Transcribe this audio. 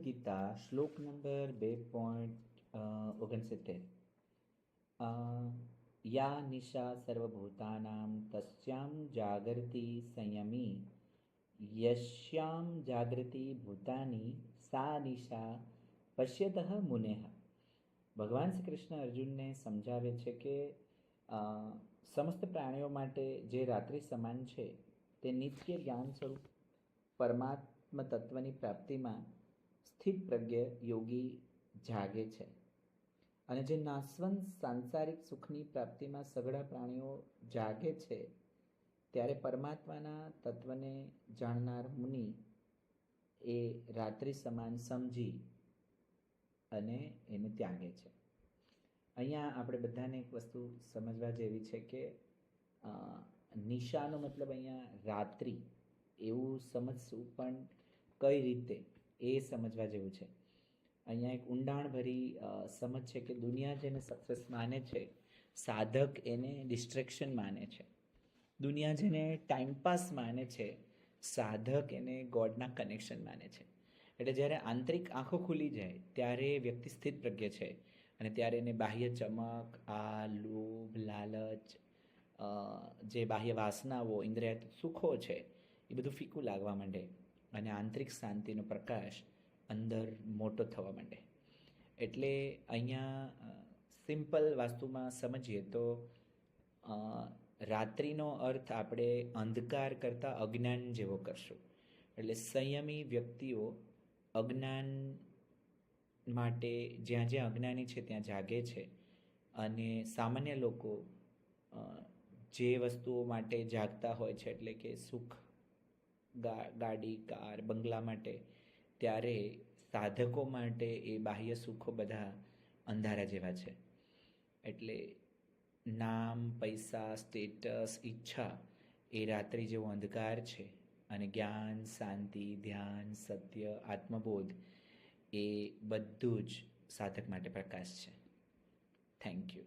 ગીતા, શ્લોક નંબર બે પોઈન્ટ ઓગણસિત્તેર. યા નિશા સર્વભૂતાનામ તસ્યામ જાગૃતિ સંયમી, યશ્યામ જાગૃતિ ભૂતાની સા નિશા પશ્યતઃ મુનેહ. ભગવાન શ્રી કૃષ્ણ અર્જુનને સમજાવે છે કે સમસ્ત પ્રાણીઓ માટે જે રાત્રિ સમાન છે, તે નિત્ય જ્ઞાન સ્વરૂપ પરમાત્મ તત્વની પ્રાપ્તિમાં સ્થિત પ્રજ્ઞ યોગી જાગે છે. અને જે નાશવંત સાંસારિક સુખની પ્રાપ્તિમાં સઘળા પ્રાણીઓ જાગે છે, ત્યારે પરમાત્માના તત્વને જાણનાર મુનિ એ રાત્રિ સમાન સમજી અને એને ત્યાગે છે. અહીંયા આપણે બધાને એક વસ્તુ સમજવા જેવી છે કે નિશાનો મતલબ અહીંયા રાત્રિ એવું સમજશું પણ કઈ રીતે? એ સમજવા જેવું છે. અહીંયા એક ઊંડાણભરી સમજ છે કે દુનિયા જેને સક્સેસ માને છે, સાધક એને ડિસ્ટ્રેક્શન માને છે. દુનિયા જેને ટાઈમપાસ માને છે, સાધક એને ગોડના કનેક્શન માને છે. એટલે જ્યારે આંતરિક આંખો ખુલી જાય, ત્યારે વ્યક્તિ સ્થિત પ્રજ્ઞ છે અને ત્યારે એને બાહ્ય ચમક આ લોભ, લાલચ જે બાહ્ય વાસનાઓ, ઇન્દ્રિયાત, સુખો છે, એ બધું ફીકું લાગવા માંડે. અને આંતરિક શાંતિનો પ્રકાશ અંદર મોટો થવા માંડે. એટલે અહીંયા સિમ્પલ વાસ્તુમાં સમજીએ તો રાત્રિનો અર્થ આપણે અંધકાર કરતાં અજ્ઞાન જેવો કરશું. એટલે સંયમી વ્યક્તિઓ અજ્ઞાન માટે જ્યાં જ્યાં અજ્ઞાની છે ત્યાં જાગે છે અને સામાન્ય લોકો જે વસ્તુઓ માટે જાગતા હોય છે એટલે કે સુખ ગાડી, કાર, બંગલા માટે, ત્યારે સાધકો માટે એ બાહ્ય સુખો બધા અંધારા જેવા છે. એટલે નામ, પૈસા, સ્ટેટસ, ઈચ્છા એ રાત્રિ જેવો અંધકાર છે અને જ્ઞાન, શાંતિ, ધ્યાન, સત્ય, આત્મબોધ એ બધું જ સાધક માટે પ્રકાશ છે. Thank you